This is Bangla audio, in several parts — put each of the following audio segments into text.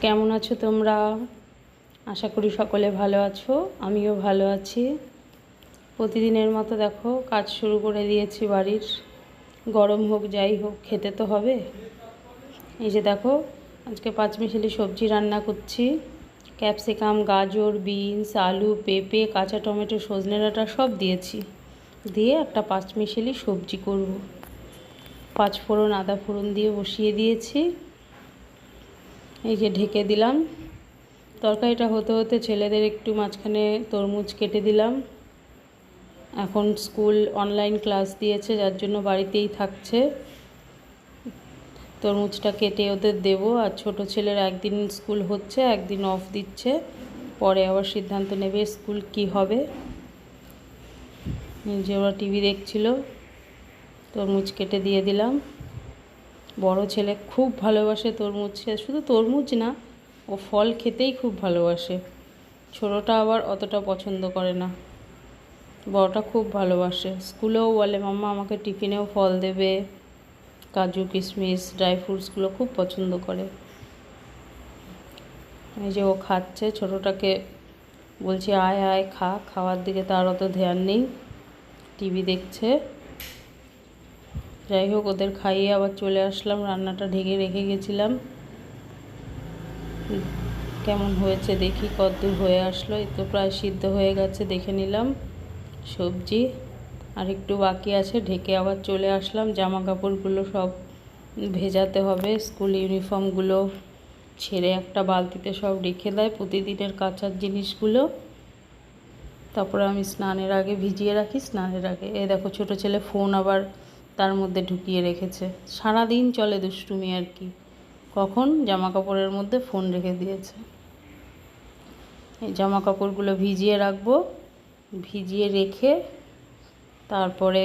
কেমন আছো তোমরা? আশা করি সকলে ভালো আছো, আমিও ভালো আছি। প্রতিদিনের মতো দেখো, কাজ শুরু করে দিয়েছি বাড়ির। গরম হোক, যাই হোক, খেতে তো হবে। এই যে দেখো, আজকে পাঁচমিশালি সবজি রান্না করছি। ক্যাপসিকাম, গাজর, বিনস, আলু, পেঁপে, কাঁচা টমেটো, সজনে ডাঁটা সব দিয়েছি। দিয়ে একটা পাঁচমিশালি সবজি করব। পাঁচ ফোড়ন আদা ফোড়ন দিয়ে বসিয়ে দিয়েছি। এই যে ঢেকে দিলাম। তরকারিটা হতে হতে ছেলেদের একটু মাঝখানে তরমুজ কেটে দিলাম। এখন স্কুল অনলাইন ক্লাস দিয়েছে, যার জন্য বাড়িতেই থাকছে। তরমুজটা কেটে ওদের দেবো, আর ছোট ছেলের একদিন স্কুল হচ্ছে, একদিন অফ দিচ্ছে। পরে আবার সিদ্ধান্ত নেবে স্কুল কি হবে। যে ওরা টিভি দেখছিল, তরমুজ কেটে দিয়ে দিলাম। বড় ছেলে খুব ভালোবাসে তরমুজ শুধু তরমুজ না, ও ফল খেতেই খুব ভালোবাসে। ছোটোটা আবার অতটা পছন্দ করে না। বড়টা খুব ভালোবাসে। স্কুলেও বলে, মাম্মা, আমাকে টিফিনেও ফল দেবে। কাজু, কিশমিশ, ড্রাই ফ্রুটসগুলো খুব পছন্দ করে। এই যে ও খাচ্ছে, ছোটোটাকে বলছি, আয় আয়, খা। খাওয়ার দিকে তার অত ধ্যান নেই। টিভি দেখছে। যাই হোক, ওদের খাইয়ে আবার চলে আসলাম, রান্নাটা ঢেকে রেখে গেছিলাম। কেমন হয়েছে দেখি, কতদূর হয়ে আসলো, এই তো প্রায় সিদ্ধ হয়ে গেছে, দেখে নিলাম। সবজি আর একটু বাকি আছে, ঢেকে আবার চলে আসলাম। জামা কাপড়গুলো সব ভেজাতে হবে, স্কুল ইউনিফর্মগুলো ছেড়ে একটা বালতিতে সব রেখে দেয়, প্রতিদিনের কাঁচার জিনিসগুলো। তারপরে আমি স্নানের আগে ভিজিয়ে রাখি, স্নানের আগে এ দেখো, ছোট ছেলে ফোন আবার তার মধ্যে ঢুকিয়ে রেখেছে। সারা দিন চলে দুষ্টুমি আর কি। কখন? জামা কাপড়ের মধ্যে ফোন রেখে দিয়েছে। এই জামা কাপড়গুলো ভিজিয়ে রাখব, ভিজিয়ে রেখে তারপরে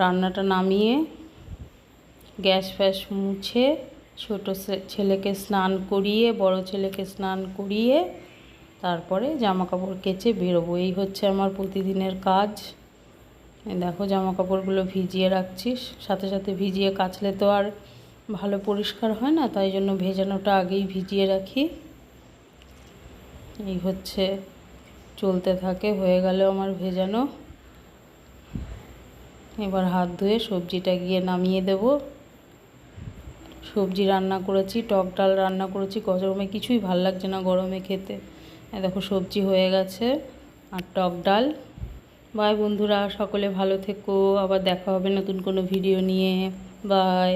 রান্নাটা নামিয়ে গ্যাস ফ্যাস মুছে ছোটো ছেলেকে স্নান করিয়ে, বড় ছেলেকে স্নান করিয়ে তারপরে জামা কাপড় কেচে বেরোবো। এই হচ্ছে আমার প্রতিদিনের কাজ। দেখো জামা কাপড়গুলো ভিজিয়ে রাখছিস সাথে সাথে ভিজিয়ে কাচলে তো আর ভালো পরিষ্কার হয় না, তাই জন্য ভেজানোটা আগেই ভিজিয়ে রাখি। এই হচ্ছে, চলতে থাকে, হয়ে গেল আমার ভেজানো। এবার হাত ধুয়ে সবজিটা গিয়ে নামিয়ে দেব। সবজি রান্না করেছি, টক ডাল রান্না করেছি, গরমে কিছুই ভালো লাগছে না গরমে খেতে। দেখো সবজি হয়ে গেছে, আর টক ডাল। বাই বন্ধুরা সকলে ভালো থেকো। আবার দেখা হবে নতুন কোনো ভিডিও নিয়ে। বাই।